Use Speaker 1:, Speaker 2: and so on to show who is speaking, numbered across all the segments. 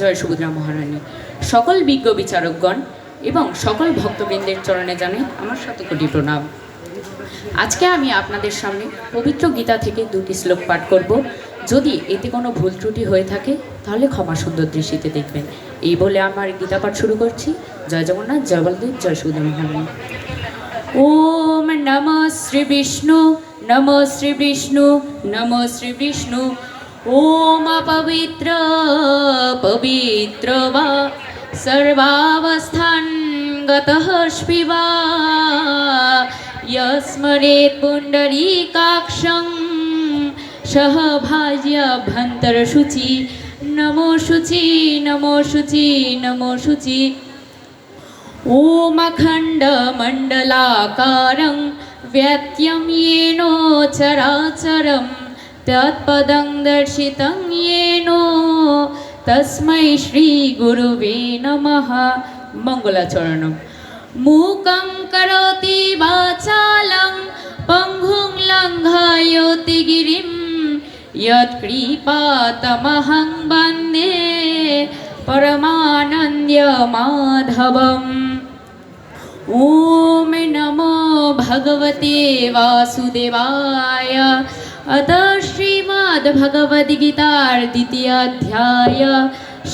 Speaker 1: জয় সুভদ্রা মহারানী সকল বিজ্ঞ বিচারকগণ এবং সকল ভক্তবৃন্দের চরণে জানাই আমার শতকোটি প্রণাম আজকে আমি আপনাদের সামনে পবিত্র গীতা থেকে দুটি শ্লোক পাঠ করব যদি এতে কোনো ভুল ত্রুটি হয়ে থাকে তাহলে ক্ষমা সুন্দর দৃষ্টিতে দেখবেন এই বলে আমার গীতা পাঠ শুরু করছি জয় জগন্নাথ জয় বলদেব জয় সুদম ওম নম শ্রী বিষ্ণু নম শ্রী বিষ্ণু নম শ্রী বিষ্ণু ॐ पवित्र पवित्र वा सर्वावस्थान् गतः स्पिवा यस्मरेत् पुण्डरीकाक्षं सह भाज्याभ्यन्तरशुचि नमो शुचि नमो शुचि नमो शुचि ॐ अखण्डमण्डलाकारं व्यत्यं येनोचराचरम् तत्पदं दर्शितं येनो तस्मै श्रीगुरुवे नमः मङ्गलाचरणं मूकं करोति वाचालं पङ्गुं लङ्घायति गिरिं यत्कृपातमहं वन्दे परमानन्द्यमाधवम् ॐ नमो भगवते वासुदेवाय अत श्रीमद्भगवद्गीतार्द्वितीयाध्याय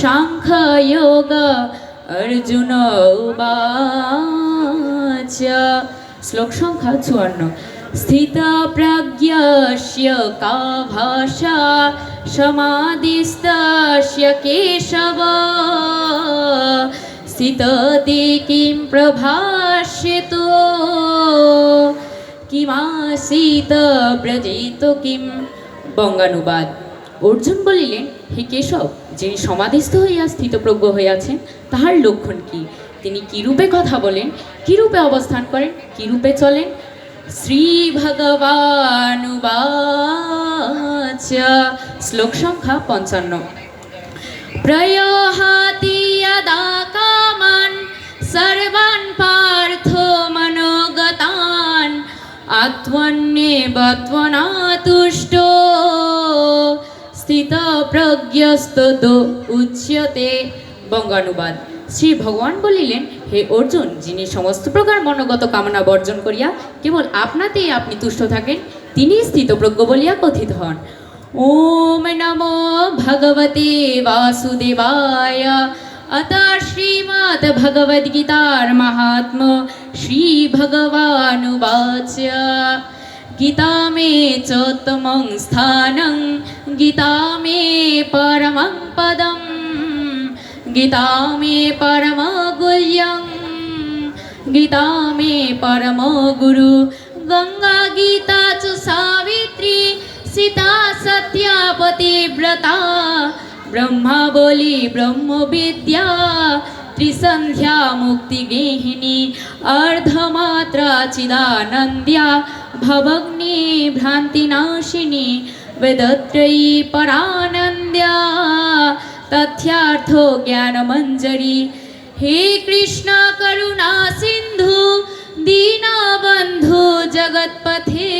Speaker 1: शाङ्खयोग অর্জুন শ্লোক সংখ্যা চুয়ান্ন স্থিতা প্রজ্ঞস্য কা ভাষা সমাধিস্তস্য কেশব স্থিততি কিম প্রভাষ্যতো কিমাসীত ব্রজিত কিম বঙ্গানুবাদ অর্জুন বলিলেন হে কেশব যিনি সমাধিস্থ হইয়া স্থিতপ্রজ্ঞ হইয়াছেন তাহার লক্ষণ কি তিনি কীরূপে কথা বলেন কিরূপে অবস্থান করেন কিরূপে চলেন শ্রী ভগবানুবাচ শ্লোক সংখ্যা পঞ্চান্ন প্রয়হাতি কামান সর্বান পার্থ आत्मन्येवत्वनातुष्ट স্থিতপ্রজ্ঞস্তত উচ্যতে বঙ্গানুবাদ শ্রী ভগবান বলিলেন হে অর্জুন যিনি সমস্ত প্রকার মনগত কামনা বর্জন করিয়া কেবল আপনাতেই আপনি তুষ্ট থাকেন তিনি স্থিত প্রজ্ঞ বলিয়া কথিত হন ওম নমো ভগবতে বাসুদেবায় अत श्रीमद्भगवद्गीतार्महात्म श्रीभगवानुवाच्य गीता मे चोत्तमं स्थानं गीता मे परमं पदं गीता मे परमगुल्यं गीता मे परमो गुरु गङ्गा गीता च सावित्री सीता सत्यापतिव्रता ব্রহ্মাবলী ব্রহ্মবিদ্যা ত্রিসন্ধ্যা মুক্তিগৃহিণী অর্ধমাত্রা চিদানন্দ্যা ভবগ্নি ভ্রান্তিনাশিনী वेदत्रयी परानन्द्या तथ्यार्थो ज्ञानमञ्जरी हे कृष्ण करुणा सिन्धु दीनाबन्धु जगत्पथे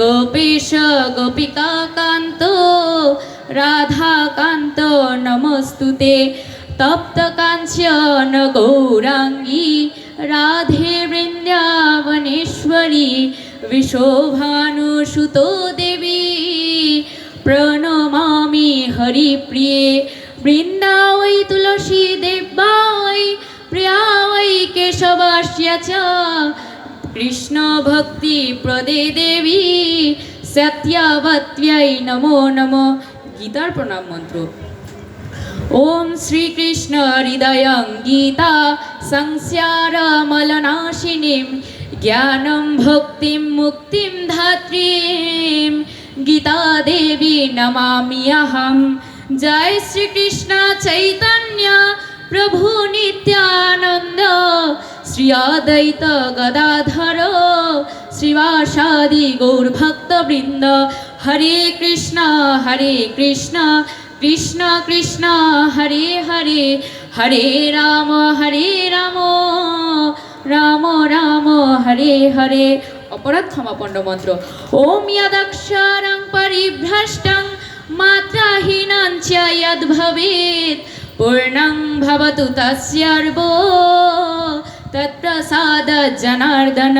Speaker 1: गोपेश गोपिकान्तो রাধাকান্ত নমস্তুতে তপ্ত কাঞ্চন গৌরাঙ্গী রাধে বৃন্দাবনেশ্বরী বিশোভানুসুত দেবী প্রণমামি হরিপ্রিয়ে বৃন্দাবৈ তুলসী দেবাই প্রিয়াই কেশবাস্য চ কৃষ্ণ ভক্তি প্রদে দেবী সত্যবত্যই নমো নমো গীতার প্রণাম মন্ত্র ওম শ্রীকৃষ্ণ হৃদয়ং গীতা সংস্যারমলনাশিনীম জ্ঞানম ভক্তি মুক্তিম ধাত্রীম গীতা দেবী নমামি আহম জয় শ্রীকৃষ্ণ চৈতন্য প্রভু নিত্যানন্দ শ্রীয়দ্বৈত গদাধর শ্রীবাসাদি গৌরভক্তবৃন্দ হরে কৃষ্ণ হরে কৃষ্ণ কৃষ্ণ কৃষ্ণ হরে হরে হরে রাম হরে রাম রাম রাম হরে হরে অপরাধ ক্ষমাপণ্ড মন্ত্র ওম ইয়াদাক্ষরং পরিভ্রষ্টং মাত্রাহীনাং চয়দ ভবেত পূর্ণং ভবতু তস্যর্ব তৎপ্রসাদ জনার্দন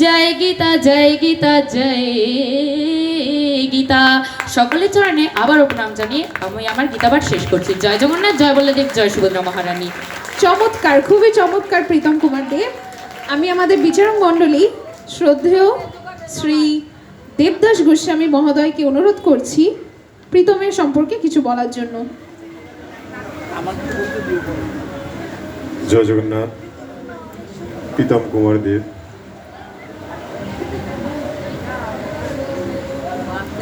Speaker 1: জয় গীতা জয় গীতা জয় গীতা সকলের চরণে আবারও প্রণাম জানিয়ে আমি আমার গীতাবার শেষ করছি জয় জগন্নাথ জয় বল্লদেব জয় সুভদ্রা মহারানী
Speaker 2: চমৎকার খুবই চমৎকার প্রীতম কুমার দেব আমি আমাদের বিচারক মণ্ডলী শ্রদ্ধেয় শ্রী দেবদাস গোস্বামী মহোদয়কে অনুরোধ করছি প্রীতমের সম্পর্কে কিছু বলার জন্য
Speaker 3: জয় জগন্নাথ প্রীতম কুমার দেব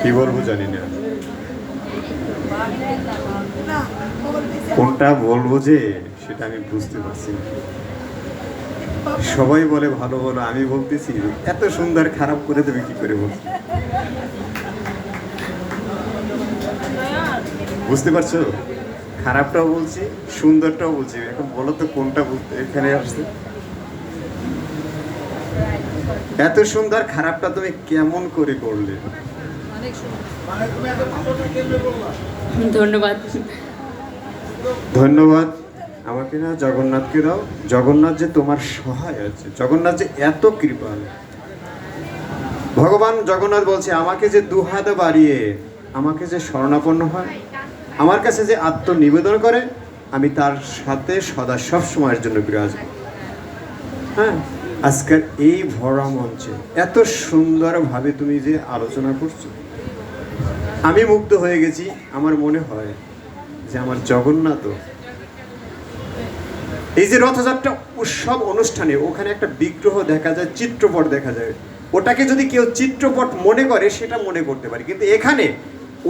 Speaker 3: কি বলবো জানি না কোনটা বলবো যে সেটা আমি বুঝতে পারছি না সবাই বলে ভালো বলো আমি বলতেছি এত সুন্দর খারাপ করে তুমি কি করে বলছো বুঝতে পারছো খারাপটাও বলছি সুন্দরটাও বলছি এখন বলো তো কোনটা এখানে আসছে এত সুন্দর খারাপটা তুমি কেমন করে করলে মানে ধন্যবাদ আমাকে না জগন্নাথকে দাও জগন্নাথ যে তোমার সহায় আছে জগন্নাথ যে এত কৃপা ভগবান জগন্নাথ বলছে আমাকে যে দু বাড়িয়ে আমাকে যে শরণাপন্ন হয় আমার কাছে যে আত্মনিবেদন করে আমি তার সাথে সদা সব সময়ের জন্য বিরাজ হ্যাঁ আজকের এই ভরা মঞ্চে এত সুন্দরভাবে তুমি যে আলোচনা করছো আমি মুগ্ধ হয়ে গেছি আমার মনে হয় যে আমার জগন্নাথ এই যে রথযাত্রা উৎসব অনুষ্ঠানে ওখানে একটা বিগ্রহ দেখা যায় চিত্রপট দেখা যায় ওটাকে যদি কেউ চিত্রপট মনে করে সেটা মনে করতে পারে কিন্তু এখানে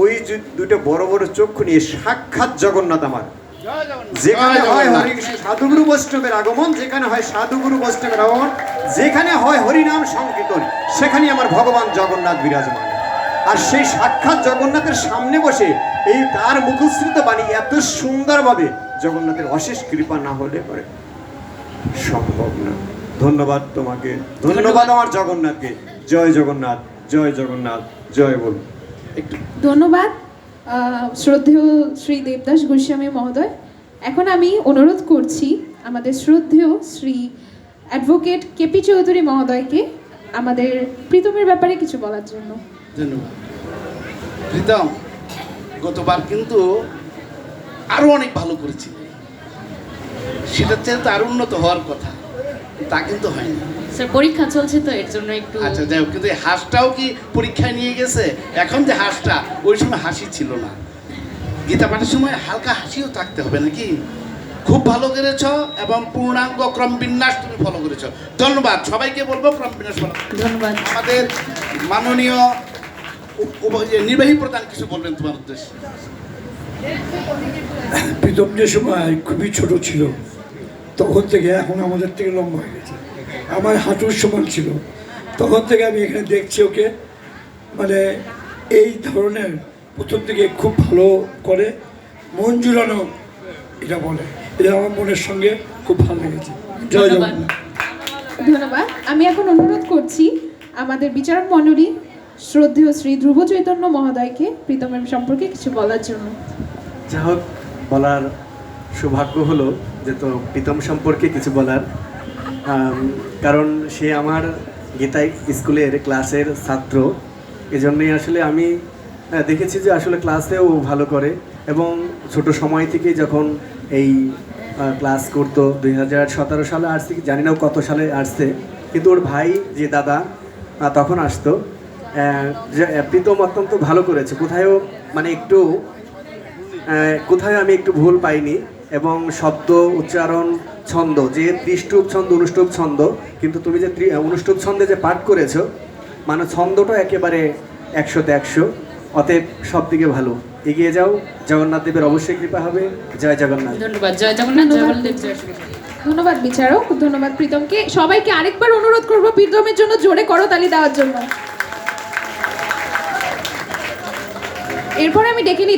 Speaker 3: ওই দুটো বড় বড় চক্ষু নিয়ে সাক্ষাৎ জগন্নাথ আমার যেখানে হয় সাধুগুরু বৈষ্ণবের আগমন যেখানে হয় সাধুগুরু বৈষ্ণবের আগমন যেখানে হয় হরিনাম সংকীর্তন সেখানে আমার ভগবান জগন্নাথ বিরাজমান আর সেই সাক্ষাৎ জগন্নাথের সামনে বসে এই তার মুখশ্রিত বাণী এত সুন্দরভাবে জগন্নাথের অশেষ কৃপা না হলে পরে সম্ভব না ধন্যবাদ তোমাকে ধন্যবাদ আমার জগন্নাথকে জয় জগন্নাথ জয় জগন্নাথ জয় বলুন
Speaker 2: ধন্যবাদ শ্রদ্ধেয় শ্রী দেবদাস গোস্বামী মহোদয় এখন আমি অনুরোধ করছি আমাদের শ্রদ্ধেয় শ্রী অ্যাডভোকেট কেপি চৌধুরী মহোদয়কে আমাদের প্রীতমের ব্যাপারে কিছু বলার জন্য ধন্যবাদ
Speaker 4: প্রীতম গতবার কিন্তু আরও অনেক ভালো করেছিল সেটার চেয়ে তো আরও উন্নত হওয়ার কথা তা কিন্তু হয়নি না
Speaker 1: পরীক্ষা চলছে তো এর জন্য একটু
Speaker 4: আচ্ছা দেখো কিন্তু হাঁসটাও কি পরীক্ষায় নিয়ে গেছে এখন যে হাঁসটা ওই সময় হাসি ছিল না গীতা পাঠের সময় হালকা হাসিও থাকতে হবে নাকি খুব ভালো করেছ এবং পূর্ণাঙ্গ ক্রম বিন্যাস তুমি ফলো করেছ ধন্যবাদ সবাইকে বলবো ক্রম বিন্যাস ধন্যবাদ আমাদের মাননীয় নির্বাহী প্রধান কিছু বলবেন তোমার উদ্দেশ্যে
Speaker 5: প্রীতম যে সময় খুবই ছোট ছিল তখন থেকে এখন আমাদের থেকে লম্বা হয়ে গেছে আমার হাঁটুর সমান ছিল তখন থেকে আমি এখানে দেখছি ওকে মানে এই ধরনের প্রথম থেকে খুব ভালো করে মন জুড়ানো এটা বলে এটা আমার মনের সঙ্গে খুব ভালো লেগেছে
Speaker 2: জয় জগন্নাথ ধন্যবাদ আমি এখন অনুরোধ করছি আমাদের বিচারক মণ্ডলী শ্রদ্ধেয় শ্রী ধ্রুব চৈতন্য মহোদয়কে প্রীতমের সম্পর্কে কিছু বলার জন্য
Speaker 6: যা হোক বলার সৌভাগ্য হলো যে তো প্রীতম সম্পর্কে কিছু বলার কারণ সে আমার গীতাই স্কুলের ক্লাসের ছাত্র এজন্যই আসলে আমি দেখেছি যে আসলে ক্লাসেও ভালো করে এবং ছোট সময় থেকে যখন এই ক্লাস করতো দুই হাজার সতেরো সালে আসছে কি জানি না কত সালে আসছে কিন্তু ওর ভাই যে দাদা তখন আসতো প্রীতম অত্যন্ত ভালো করেছে কোথায়ও মানে একটু কোথায় আমি একটু ভুল পাইনি এবং শব্দ উচ্চারণ ছন্দ যে ত্রিষ্টুপ ছন্দ অনুষ্টুপ ছন্দ কিন্তু তুমি যে অনুষ্টুপ ছন্দে যে পাঠ করেছো মানে ছন্দটা একেবারে একশোতে একশো অতএব সব দিকে ভালো এগিয়ে যাও জগন্নাথ দেবের অবশ্যই কৃপা হবে জয় জগন্নাথ
Speaker 1: ধন্যবাদ জয় জগন্নাথ
Speaker 2: ধন্যবাদ বিচারক ধন্যবাদ প্রীতমকে সবাইকে আরেকবার অনুরোধ করবো প্রীতমের জন্য জোরে করো তালি দেওয়ার জন্য এরপরে আমি দেখিনি নিই